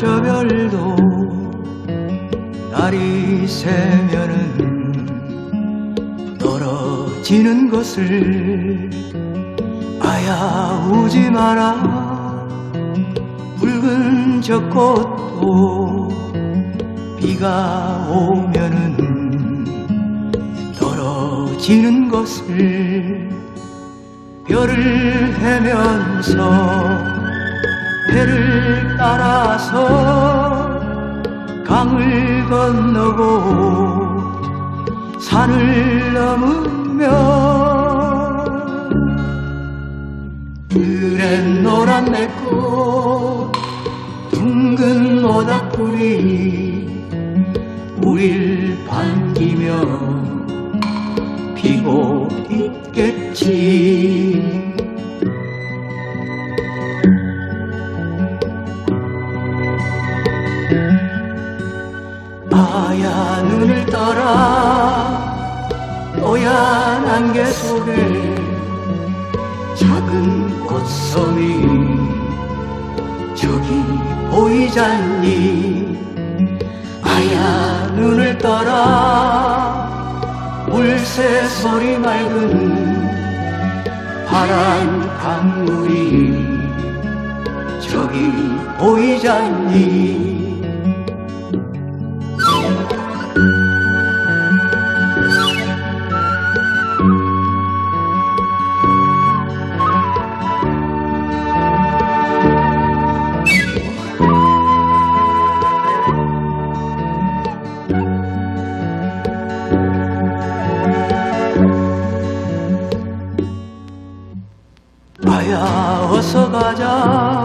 저 별도 날이 새면은 떨어지는 것을 아야 우지 마라. 붉은 저 꽃도 비가 오면은 떨어지는 것을 별을 헤면서 해를 따라서 강을 건너고 산을 넘으며 그랜 노란 내꽃 둥근 모닥불이 우릴 반기며 피고 있겠지 아야 눈을 떠라. 뽀얀 안개 속에 작은 꽃섬이 저기 보이잖니. 아야 눈을 떠라. 물새 소리 맑은 파란 강물이 저기 보이잖니 아야 어서 가자.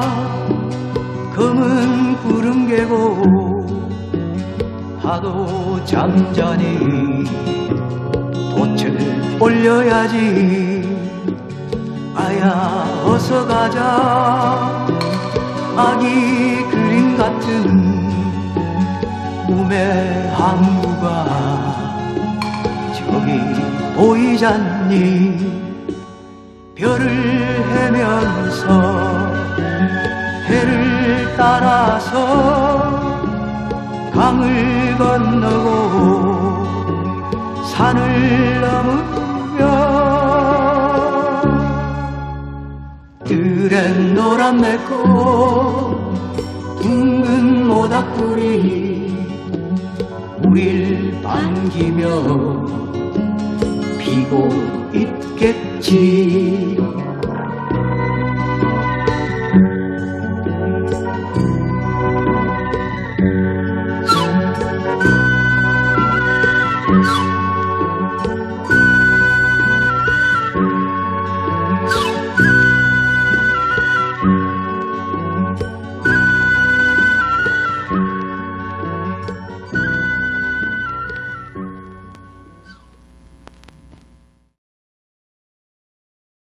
검은 구름 개고 파도 잠자니 돛을 올려야지. 아야 어서 가자. 아기 그림 같은 꿈의 항구가 저기 보이잖니 별을 헤면서 해를 따라서 강을 건너고 산을 넘으며 들엔 노란 내꽃 둥근 모닥불이 우릴 반기며 피고 있겠지